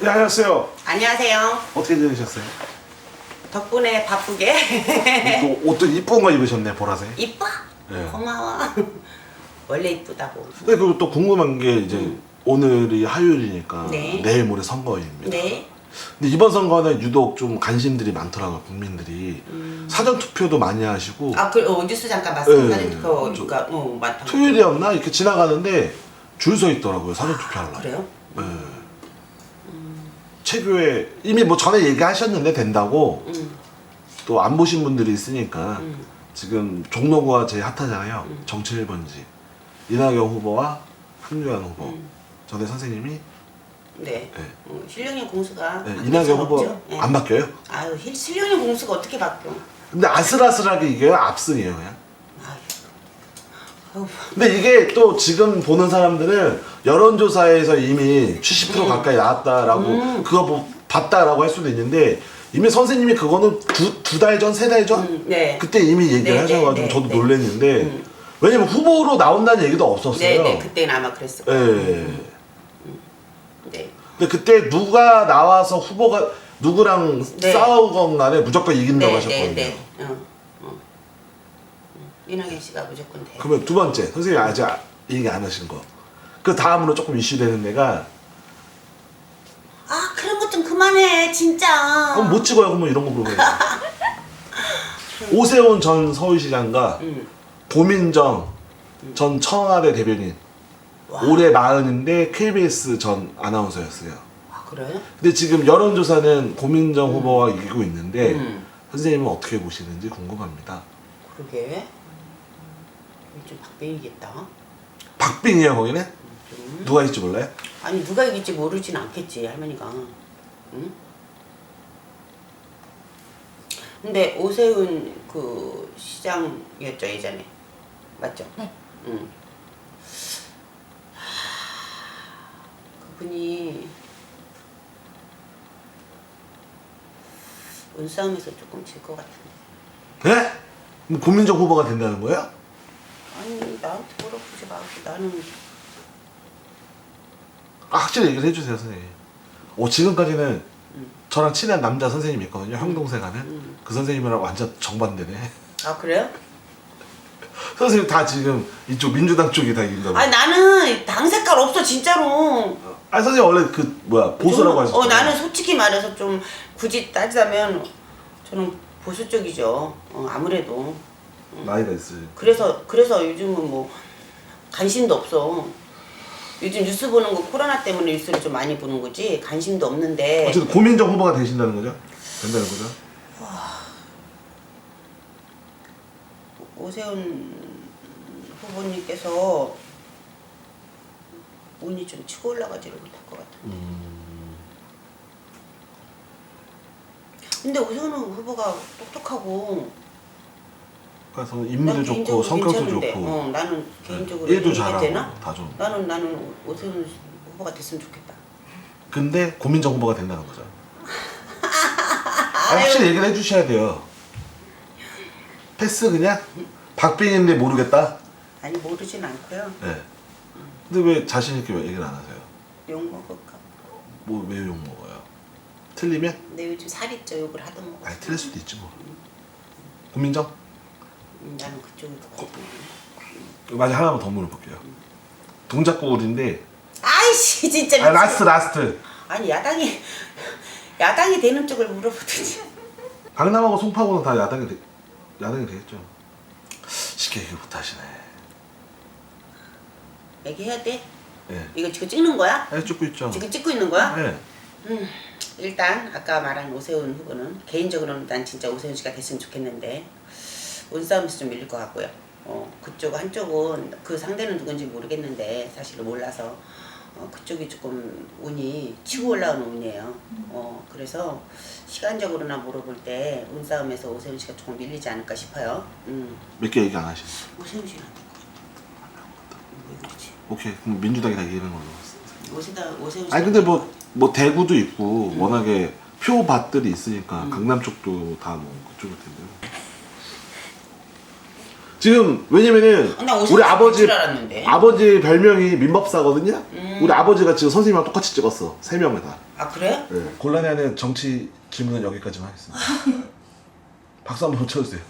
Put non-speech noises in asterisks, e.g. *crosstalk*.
네, 안녕하세요. 안녕하세요. 어떻게 지내셨어요? 덕분에 바쁘게 또 옷도 이쁜 거 입으셨네, 보라색. 이뻐. 네. 고마워. *laughs* 원래 이쁘다고. 근데 그리고 또 궁금한 게 이제 오늘이 화요일이니까 네. 내일 모레 선거입니다. 네. 근데 이번 선거는 유독 좀 관심들이 많더라고요, 국민들이. 사전 투표도 많이 하시고 아, 그 어, 뉴스 잠깐 봤어. 네. 사진 투표 그러니까 어, 많다. 토요일이었나 이렇게 지나가는데 줄 서 있더라고요, 사전 투표하려고. 그래요? 네. 최교에 이미 뭐 전에 얘기하셨는데 된다고 음. 또안 보신 분들이 있으니까 음. 지금 종로구가 제일 핫하잖아요. 정치 1번지 이낙연 후보와 한규환 후보 음. 전에 선생님이 네. 네. 어, 신령님 공수가 네, 바뀔 이낙연 수는 후보 없죠. 네. 안 바뀌어요? 아유, 실- 신령님 공수가 어떻게 바뀌어? 근데 아슬아슬하게 이겨요? 압승이에요 그냥? 근데 이게 또 지금 보는 사람들은 여론조사에서 이미 70% 가까이 나왔다라고 음. 그거 뭐 봤다라고 할 수도 있는데 이미 선생님이 그거는 두 달 전, 세 달 전? 음, 네. 그때 이미 얘기를 네, 하셔가지고 네, 네, 저도 네. 놀랬는데 음. 왜냐면 후보로 나온다는 얘기도 없었어요. 네, 네. 그때는 아마 그랬을 거예요. 예. 네. 근데 그때 누가 나와서 후보가 누구랑 네. 싸우건 간에 무조건 이긴다고 네, 하셨거든요. 네, 네. 어. 어. 음, 이낙연 씨가 무조건 돼. 그러면 두 번째 선생님이 아직 아- 얘기 안 하신 거. 그 다음으로 조금 이슈되는 데가 아, 그런 것 좀 그만해. 진짜. 그럼 못 찍어요. 그러면 이런 거 물어봐요. *laughs* 오세훈 전 서울시장과 음. 고민정 전 청와대 대변인 와. 올해 마흔인데 KBS 전 아나운서였어요. 아, 그래? 근데 지금 여론조사는 고민정 후보가 이기고 있는데 음. 선생님은 어떻게 보시는지 궁금합니다. 그러게. 좀 박빙이겠다. 박빙이에요 거기는? 좀. 누가 있지 몰라요? 아니 누가 이길지 모르진 않겠지 할머니가. 응? 근데 오세훈 그 시장이었죠 예전에 맞죠? 네. 응. 하, 그분이 운싸움에서 조금 질 것 같은데. 네? 그럼 고민정 후보가 된다는 거예요? 나한테 물어보지 말고 나는 아, 확실히 얘기를 해주세요 선생님. 오, 지금까지는 음. 저랑 친한 남자 선생님 있거든요. 형 동생 하는 음. 그 선생님이랑 완전 정반대네. 아 그래요? *laughs* 선생님 다 지금 이쪽 민주당 쪽이 다 이긴다고. 아니 나는 당 색깔 없어 진짜로. 아니 선생님 원래 그 뭐야 보수라고 저는- 하셨죠? 어 나는 솔직히 말해서 좀 굳이 따지자면 저는 보수 쪽이죠. 어, 아무래도 나이가 있어요. 그래서 그래서 요즘은 뭐 관심도 없어. 요즘 뉴스 보는 거 코로나 때문에 뉴스를 좀 많이 보는 거지 관심도 없는데 어쨌든 고민정 후보가 되신다는 거죠? 된다는 거죠? 오세훈 후보님께서 운이 좀 치고 올라가지를 못할 것 같아. 근데 오세훈 후보가 똑똑하고 그래서 인물도 난 좋고 개인적으로 성격도 괜찮은데, 좋고 어, 나는 개인적으로 일도 얘기해도 잘하고 되나? 다 좋은. 나는 나는 오세훈 후보가 됐으면 좋겠다. 근데 고민정 후보가 된다는 거죠. *laughs* 확실히 얘기를 해주셔야 돼요. 패스 그냥 박빙인데 모르겠다. 아니 모르진 않고요. 네. 근데 왜 자신 있게 왜 얘기를 안 하세요? 욕 먹을까? 뭐왜 욕 먹어요? 틀리면? 근데 요즘 살이 쪄 욕을 하도 먹어. 아니 틀릴 수도 있지 뭐. 고민정? 음, 나는 그쪽일 것 같아. 마지 하나만 더 물어볼게요. 동작구울인데 아이씨 진짜. 아 라스트 라스트. 아니 야당이 야당이 되는 쪽을 물어보더니. 강남하고 송파구는 다 야당이 되, 야당이 되겠죠. 쉽게 얘기 못 하시네. 얘기해야 돼? 예. 이거 지금 찍는 거야? 네, 찍고 있죠. 지금 찍고 있는 거야? 네. 음, 일단 아까 말한 오세훈 후보는 개인적으로는 난 진짜 오세훈 씨가 됐으면 좋겠는데 운싸움에서 좀 밀릴 것 같고요. 어, 그쪽 한쪽은 그 상대는 누군지 모르겠는데 사실은 몰라서 어, 그쪽이 조금 운이 치고 올라오는 운이에요. 어, 그래서 시간적으로나 물어볼 때 운싸움에서 오세훈 씨가 조금 밀리지 않을까 싶어요. 음, 몇 개 얘기 안 하시네. 오세훈 씨는 안될것 같아. 왜 그러지? 오케이. 그럼 민주당이 다 이기는 걸로. 오세다 오세훈 씨. 아니 근데 뭐 뭐 대구도 있고 워낙에 표 밭들이 있으니까 음. 강남 쪽도 다 뭐 그쪽일 텐데. 지금 왜냐면은 아, 나 우리 씨 아버지 줄 알았는데. 아버지 별명이 민법사거든요. 음. 우리 아버지가 지금 선생님이랑 똑같이 찍었어 세 명을 다. 아 그래? 네. 곤란해하는 정치 질문은 여기까지만 하겠습니다. *laughs* 박수 한번 쳐주세요.